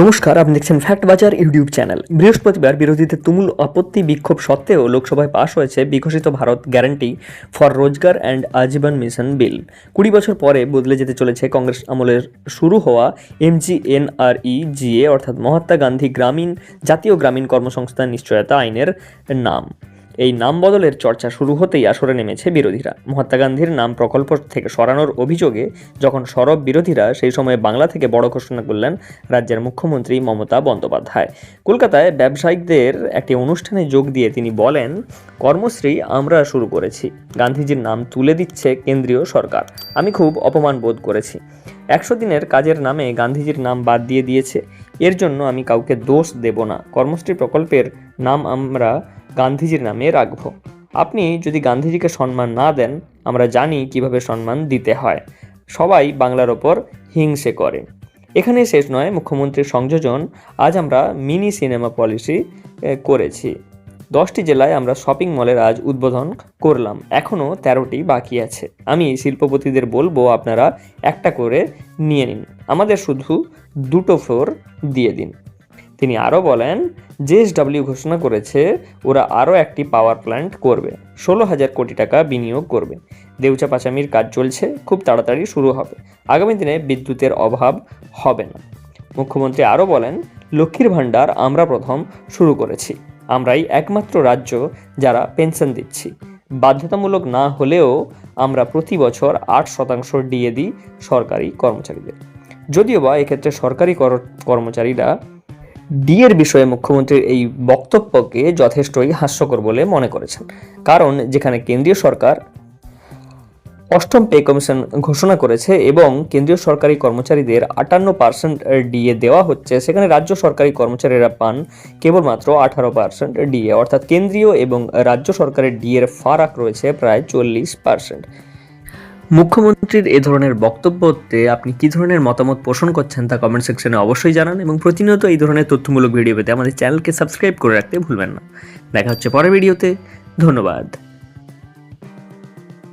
নমস্কার, আপনি দেখছেন ফ্যাক্ট বাজার ইউটিউব চ্যানেল বৃহস্পতিবার বিরোধীদের তুমুল আপত্তি বিক্ষোভ সত্ত্বেও লোকসভায় পাশ হয়েছে Viksit Bharat guarantee for Rozgar and Aajeevan mission bill কুড়ি বছর পরে বদলে যেতে চলেছে কংগ্রেস আমলের শুরু হওয়া এমজিএনআরই জিএ অর্থাৎ মহাত্মা গান্ধী গ্রামীণ, জাতীয় গ্রামীণ কর্মসংস্থান নিশ্চয়তা আইনের নাম। এই নাম বদলের চর্চা শুরু হতেই আসরে নেমেছে বিরোধীরা। মহাত্মা গান্ধীর নাম প্রকল্প থেকে সরানোর অভিযোগে যখন সরব বিরোধীরা সেই সময় বাংলা থেকে বড় ঘোষণা করলেন রাজ্যের মুখ্যমন্ত্রী মমতা বন্দ্যোপাধ্যায়। কলকাতায় ব্যবসায়িকদের একটি অনুষ্ঠানে যোগ দিয়ে তিনি বলেন, কর্মশ্রী আমরা শুরু করেছি। গান্ধীজির নাম তুলে দিচ্ছে কেন্দ্রীয় সরকার। আমি খুব অপমান বোধ করেছি। একশো দিনের কাজের নামে গান্ধীজির নাম বাদ দিয়ে দিয়েছে। এর জন্য আমি কাউকে দোষ দেব না। কর্মশ্রী প্রকল্পের নাম আমরা গান্ধীজির নামে রাখব। আপনি যদি গান্ধীজিকে সম্মান না দেন, আমরা জানি কীভাবে সম্মান দিতে হয়। সবাই বাংলার ওপর হিংসে করে। এখানে শেষ নয়, মুখ্যমন্ত্রীর সংযোজন। আজ আমরা মিনি সিনেমা পলিসি করেছি। দশটি জেলায় আমরা শপিং মলের আজ উদ্বোধন করলাম। এখনও তেরোটি বাকি আছে। আমি শিল্পপতিদের বলব আপনারা একটা করে নিয়ে নিন। আমাদের শুধু দুটো ফ্লোর দিয়ে দিন। তিনি আরও বলেন জেএসডব্লিউ ঘোষণা করেছে, ওরা আরও একটি পাওয়ার প্ল্যান্ট করবে। ষোলো হাজার কোটি টাকা বিনিয়োগ করবে। দেউচা পাচামির কাজ চলছে, খুব তাড়াতাড়ি শুরু হবে। আগামী দিনে বিদ্যুতের অভাব হবে না। মুখ্যমন্ত্রী আরও বলেন, লক্ষ্মীর ভাণ্ডার আমরা প্রথম শুরু করেছি। আমরাই একমাত্র রাজ্য যারা পেনশন দিচ্ছি। বাধ্যতামূলক না হলেও আমরা প্রতি বছর আট শতাংশ ডিএ দিই সরকারি কর্মচারীদের। যদিও বা এক্ষেত্রে সরকারি কর- কর্মচারীরা ডিএর বিষয়ে মুখ্যমন্ত্রীর এই বক্তব্যকে যথেষ্টই হাস্যকর বলে মনে করেছেন। কারণ যেখানে কেন্দ্রীয় সরকার অষ্টম পে কমিশন ঘোষণা করেছে এবং কেন্দ্রীয় সরকারি কর্মচারীদের আটান্ন পার্সেন্ট ডিএ দেওয়া হচ্ছে। সেখানে রাজ্য সরকারি কর্মচারীরা পান কেবলমাত্র আঠারো পার্সেন্ট ডিএ, অর্থাৎ কেন্দ্রীয় এবং রাজ্য সরকারের ডিএর ফারাক রয়েছে প্রায় চল্লিশ পার্সেন্ট। মুখ্যমন্ত্রীর এ ধরনের বক্তব্যতে আপনি কি ধরনের মতামত পোষণ করছেন তা কমেন্ট সেকশনে অবশ্যই জানান এবং প্রতিনিয়ত এই ধরনের তথ্যমূলক ভিডিও পেতে আমাদের চ্যানেলকে সাবস্ক্রাইব করে রাখতে ভুলবেন না। দেখা হচ্ছে পরের ভিডিওতে ধন্যবাদ।